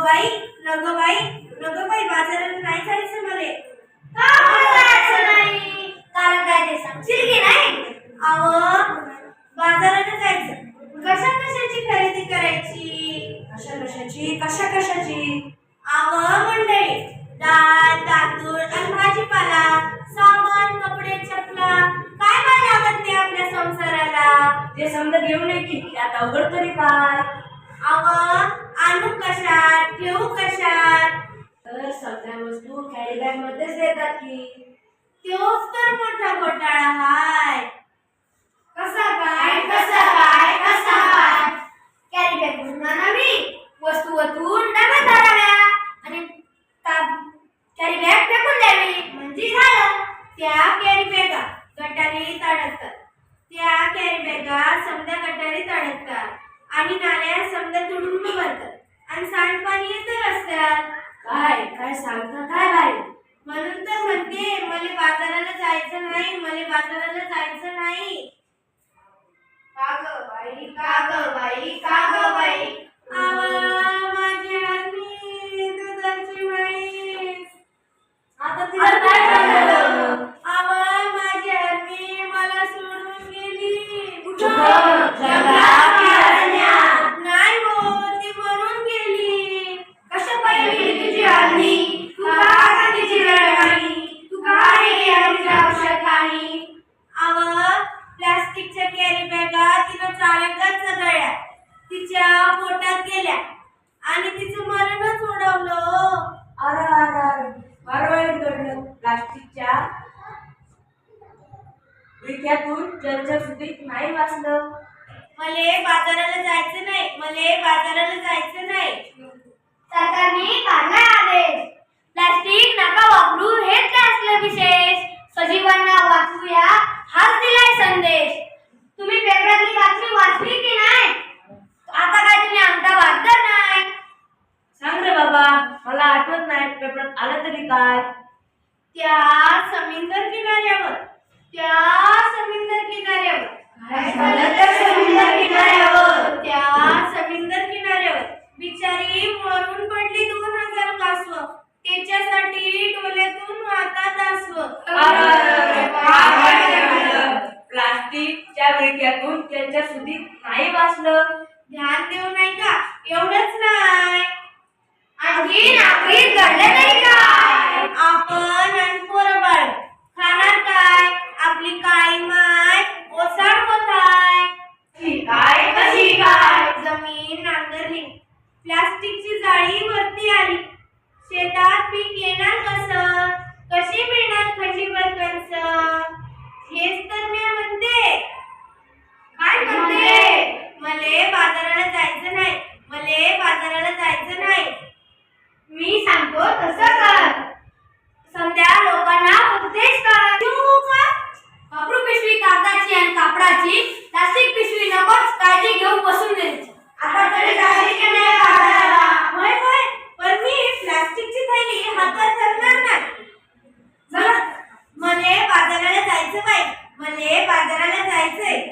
नगो बाई नगो बाई नगो बाई बाजारात नाही जायचं मले का जायचं नाही? कारण काय ते सांगशील की नाही? अहो बाजारात जायचं. कशा कशाची खरेदी करायची? कशा कशाची? कशा कशाची? अहो मंडळी डाळ तांदूळ आणि भाजीपाला साबण कपडे चपला. काय काय लागत नाही आपल्या संसाराला? ते समजा घेऊन ये की आता अवघड तरी काय अहो आणू कशात? ठेवू कशात? तर सगळ्या वस्तू कॅरी बॅग मध्येच देतात की. तोच तर मोठा घोटाळा हाय. कसा काय? कसा काय? कसा काय? कॅरी बॅग भरून आणावी वस्तू वतून डब्यात आणाव्या आणि कॅरी बॅग फेकून द्यावी. म्हणजे झालं. त्या कॅरी बॅगा गटारीत तडकतात. त्या कॅरी बॅगा समजा गटारीत तडकतात. आणि नाल्या आणि सांडपाणी येते रस्त्यात काय? काय सांगता? काय बाई? म्हणून तर म्हणते मला बाजाराला जायचं नाही मला बाजाराला जायचं नाही. का ग बाई? का ग बाई? का पोटात गेल्या. आणि तिचं मरणच उडवलं हो. अरे अरे अरे. फार वाईट घडलं प्लास्टिकच्या विक्यातून जलचर सुधीत नाही वाचलं. मले बाजाराला जायचं नाही. मले बाजाराला जायचं नाही. सरकारने काढला आदेश. प्लास्टिक नका वापरू. हेच असलं विशेष. सजीवांना वाचूया हाच दिलाय संदेश तुम्ही पेपरातली बातमी वाचली की नाही आता काय तुम्ही आमचा वाचता नाही सांग रे बाबा मला आठवत नाही पेपरात आलं तरी काय? त्या समुद्र किनाऱ्यावर. त्या समुद्र किनाऱ्यावर. काय झालं त्या समुद्र किनाऱ्यावर? त्या समुद्र किनाऱ्यावर. बिचारी मरून पडली दोन हजार कासव त्याच्यासाठी डोळ्यातून वाहतात आसव प्लास्टिकच्या विळक्यातून त्यांच्या सुधीत नाही वाचलं. ध्यान देऊ नाही का एवढंच नाही. आणखी नागरिक घडले तरी काय आपण आणि पोरं बाळ खाणार काय? आपली काळी माय? ओसाड होताय. काय? कशी काय? जमीन नांगरली. प्लास्टिकची जाळी वरती आली. शेतात पीक येणार कसं? कशी मिळणार खंडीवर कंस हेच तर मी जायचं बाई. मला बाजाराला जायचंय.